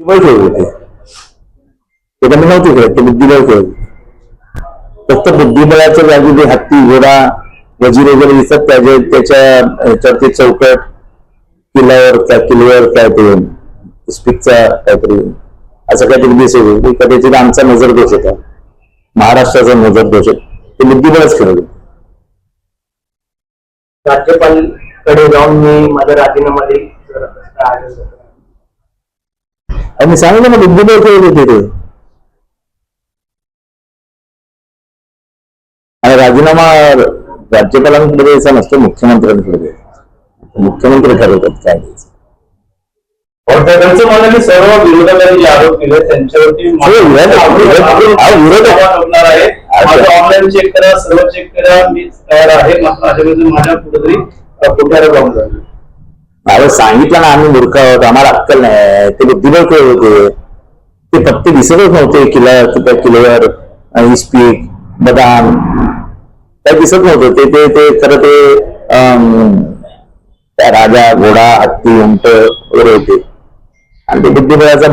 बुद्धिबळ खेळत होते. ते नव्हते खेळत ते बुद्धिबळ खेळत होते. फक्त बुद्धिबळाच्या जागी जे हत्ती घोडा वजीर वगैरे दिसतात त्याचे त्याच्या ह्याच्यावरती चौकट किल्ल्यावर त्या किल्ल्यावर काय ते स्पीकचा काहीतरी असं काहीतरी दिसत होतं. कदाचित आमचा नजर दोष होता. महाराष्ट्राचा नजर दोष होता. ते बुद्धिबळच खेळत होते. राज्यपालकडे जाऊन मी माझा राजीनामा देईल जर असं काय आलं तर. आणि सांगितलं ना बुद्धिबळ खेळत होते ते आणि राजीनामा राज्यपालांकडे द्यायचा नसतो मुख्यमंत्र्यांकडे. द्यायचा मुख्यमंत्री ठरवतात काय द्यायचं. त्यांचं सर्व विरोधकांनी जे आरोप केले त्यांच्यावरती हो, ऑनलाईन चेक करा सर्व चेक करा मी तयार आहे. मात्र माझ्या कुठेतरी कुठे अरे सांगितलं ना आम्ही मूर्ख आहोत आम्हाला अक्कल नाही ते बुद्धिबळ खेळ होते? ते पत्ते दिसतच नव्हते किल्ला त्या किल्ल्यावर इस्पीक बदाम. काय दिसत नव्हतं. ते ते ते खरं ते अं, राजा घोडा हत्ती उंट वगैरे होते. आणि ते बुद्धिबळाचा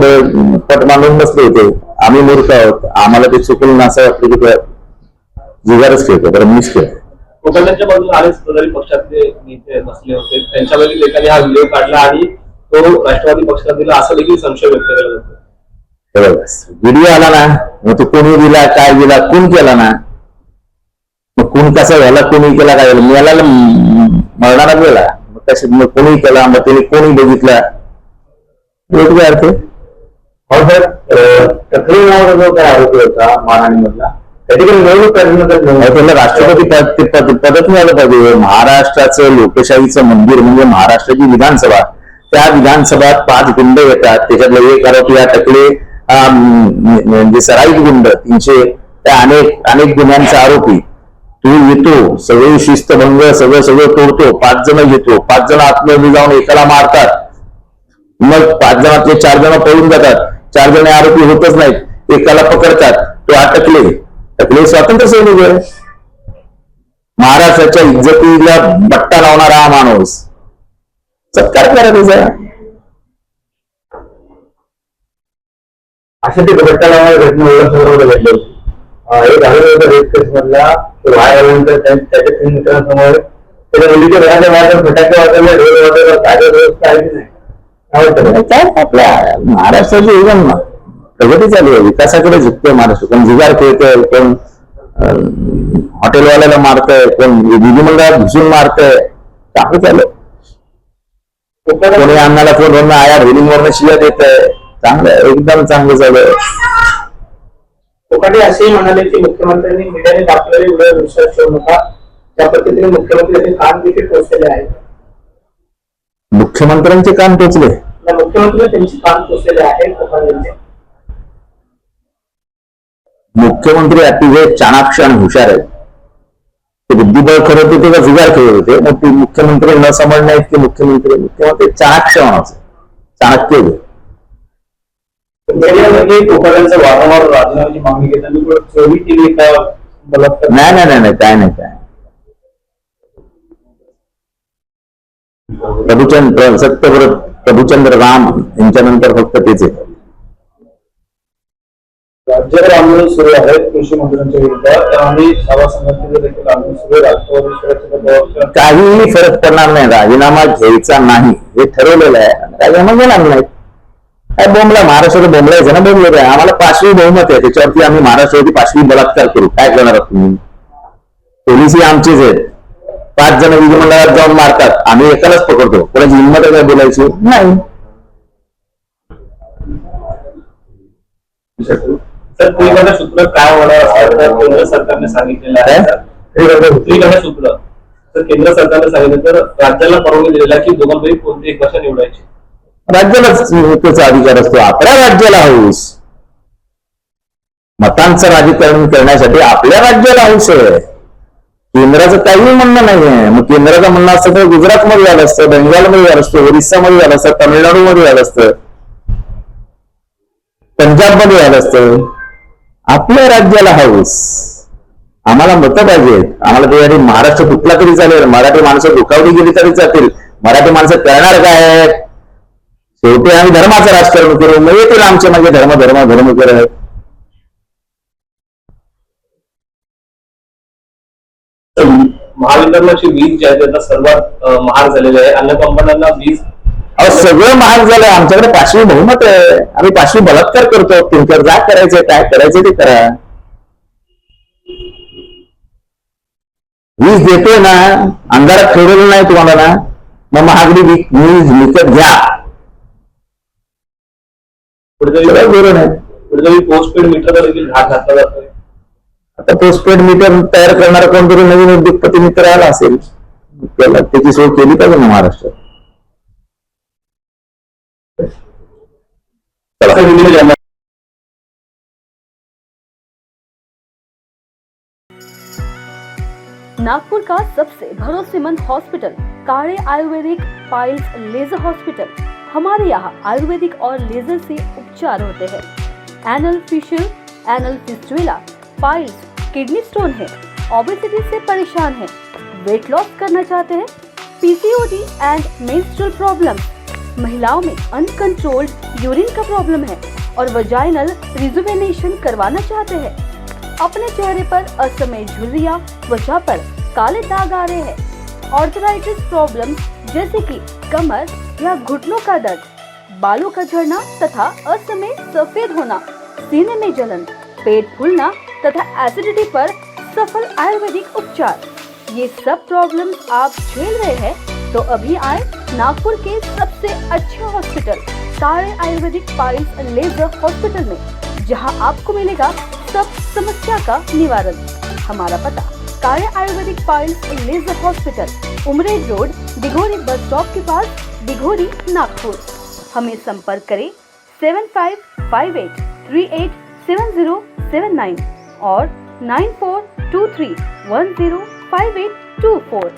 पट मांडून बसले होते. आम्ही मूर्ख आहोत. आम्हाला ते चुकून असं वाटलं की जुगारच खेळतो तर मीच खेळतो. कोकणाच्या बाजूला अनेक सत्ताधारी पक्षातले नेते बसले होते. त्यांच्यापैकी एकाने हा व्हिडिओ काढला आणि तो राष्ट्रवादी पक्षात दिला असं देखील संशय व्यक्त केला जातो. व्हिडिओ आला ना मग तो कोणी दिला काय दिला कोण केला ना? मग कोण कसा झाला कोणी केला काय झालं? मिळाला मरणारा गेला. मग कसे मग कोणी केला मग त्याने कोणी बघितला? काय अर्थ आहे? हो सर टकरी नावाचा जो काय आरोपी होता मारहाणी मधला त्या ठिकाणी निवडणूक करण्यासाठी त्याला राष्ट्रपती पद पद पदच मिळालं पाहिजे. महाराष्ट्राचं लोकशाहीचं मंदिर म्हणजे महाराष्ट्राची विधानसभा. त्या विधानसभात पाच गुंड येतात. त्याच्यातले एक आरोपी टकले म्हणजे सराईत गुंड तीनशे त्या अनेक अनेक गुन्ह्यांचा आरोपी. तू येतो सगळे शिस्तभंग सगळं सगळं तोडतो पाच जण घेतो पाच जण आतमध्ये जाऊन एकाला मारतात. मग पाच जणातले चार जण पळून जातात. चार जण आरोपी होतच नाहीत. एकाला पकडतात. तो अटकले टकले स्वातंत्र्य सैनिक आहे महाराष्ट्राच्या इज्जतीला बट्टा लावणारा हा माणूस. सत्कार करा त्याचा. अशा ते घटना घटना उल्हासनगरमध्ये घडली. होती एक होतं रेप केस मधला तो बाहेर आल्यानंतर त्या- त्याच्या तीन मित्रांसमोर. त्याच्या मुलीच्या घराच्या बाहेर फटाके वाजवले ढोल वाजवले कायदा व्यवस्था आहे की नाही? काय वाटतं? काय आपल्या महाराष्ट्राची एकदम प्रगती चालू आहे. विकासाकडे झुकतोय महाराष्ट्र कोण जुगार खेळतोय कोण हॉटेलवाल्याला मारतंय कोण विधिमंडळात घुसून मारतंय. चांगलं चालू कोणी अन्नाला फोन आया होलिंग वरनं शिव्या देत आहे. चांगलं एकदम चांगलं चालू आहे. कोकाटे असेही म्हणाले की मुख्यमंत्र्यांनी मीडियाने दाखवलेले व्हिडिओ विश्वास ठेवू नका. त्या पद्धतीने मुख्यमंत्री असे कान देखील टोचलेले आहेत. मुख्यमंत्र्यांचे कान टोचले. मुख्यमंत्री त्यांची कान टोचलेले आहेत कोकाटेंचे मुख्यमंत्री अतिशय चाणाक्ष आणि हुशार आहेत. ते बुद्धिबळ खरं होते ते का जुगार खेळत होते? मग ते मुख्यमंत्री न समजणे आहेत की मुख्यमंत्री मुख्यमंत्री चाणाक्ष म्हणायचं चाणक्य होते. वारंवार राजीनाम्याची मागणी चोरी केली का नाही नाही नाही नाही काय नाही काय प्रभुचंद्र सत्यव्रत प्रभुचंद्र राम यांच्यानंतर फक्त तेच आहे राज्यावर आंदोलन सुरू आहे कृषी मंत्र्यांच्या विरोधात आणि सभा संघटनेचं देखील आंदोलन सुरू राष्ट्रवादी काहीही फरक पडणार नाही. राजीनामा घ्यायचा नाही. हे ठरवलेलं आहे. राजीनामा घेणार नाही? काय बोंबला? महाराष्ट्राला बोंबलायचं ना बोंबलं आहे. आम्हाला पाचवी बहुमत आहे. त्याच्यावरती आम्ही महाराष्ट्रावरती पाचवी बलात्कार करू. काय करणार आहात तुम्ही? पोलिसही आमचीच आहेत. पाच जण विधिमंडळात जाऊन मारतात. आम्ही एकालाच पकडतो. कोणाची हिंमत आहे काय बोलायची? नाही. तर त्रिगण सूत्र काय होणार? असतं तर केंद्र सरकारने सांगितलेलं आहे. काय? त्रिगण सूत्र तर केंद्र सरकारने सांगितलं तर राज्याला परवानगी दिलेला आहे की दोघांपैकी कोणती एक भाषा निवडायची? राज्यालाच त्याचा अधिकार असतो. आपल्या राज्याला हौस. मतांचं राजकारण करण्यासाठी आपल्या राज्याला हौस आहे. केंद्राचं काही म्हणणं नाहीये. मग केंद्राचं म्हणणं असतं तर गुजरातमध्ये झालं असतं बेंगालमध्ये झालं असतं ओरिसामध्ये झालं असतं तामिळनाडूमध्ये झालं असतं पंजाबमध्ये झालं असतं. आपल्या राज्याला हौस आम्हाला मतं पाहिजेत आम्हाला त्यासाठी महाराष्ट्र कुठला तरी चालेल. मराठी माणसं दुखावली गेली तरी जातील. मराठी माणसं करणार काय? शेवटी आम्ही धर्माचं राजकारण करू. मग येतील आमच्या मागे धर्म धर्म धर्म करत महावितरणाची वीज जी आहे त्यांना सर्वात महाग झालेली आहे. अन्य कंपन्यांना वीज अहो सगळं महाग झालं आमच्याकडे पाचवी बहुमत आहे. आम्ही पाचवी बलात्कार करतो. तुमच्यावर जा करायचंय काय करायचं ते करा. वीज देतोय ना. अंधारात ठेवलेलं नाही तुम्हाला ना. मग महागडी वीज विकत घ्या. आहे. कुठेतरी पोस्टपेड देखील घात घातला जातोय. आता पोस्टपेड मीटर तयार करणारा कोणतरी नवीन उद्योगपती मित्र आला असेल. त्याला त्याची सोय केली पाहिजे ना महाराष्ट्रात. नागपुर का सबसे भरोसेमंद hospital Kade Ayurvedic piles laser hospital हमारे यहाँ आयुर्वेदिक और लेजर से उपचार होते हैं। Anal fissure anal fistula piles kidney stone है। ओबेसिटी से परेशान है। वेट लॉस करना चाहते हैं? पीसीओडी एंड मेंस्ट्रुअल प्रॉब्लम महिलाओं में अनकंट्रोल्ड यूरिन का प्रॉब्लम है और वजाइनल रिजुवेनेशन करवाना चाहते हैं। अपने चेहरे पर असमय झुर्रिया, त्वचा पर काले दाग आ रहे हैं। ऑर्थराइटिस प्रॉब्लम जैसे कि कमर या घुटनों का दर्द, बालों का झड़ना तथा असमय सफ़ेद होना, सीने में जलन, पेट फूलना तथा एसिडिटी पर सफल आयुर्वेदिक उपचार। ये सब प्रॉब्लम आप झेल रहे हैं तो अभी आए नागपुर के सबसे अच्छे हॉस्पिटल सारे आयुर्वेदिक पाइल्स लेजर हॉस्पिटल में, जहाँ आपको मिलेगा सब समस्या का निवारण। हमारा पता कार्य Ayurvedic piles laser hospital Umred road, Dighori bus stop के पास, दिघोरी, नागपुर। हमें संपर्क करें seven five five eight three eight seven zero seven nine और nine four two three one zero five eight two four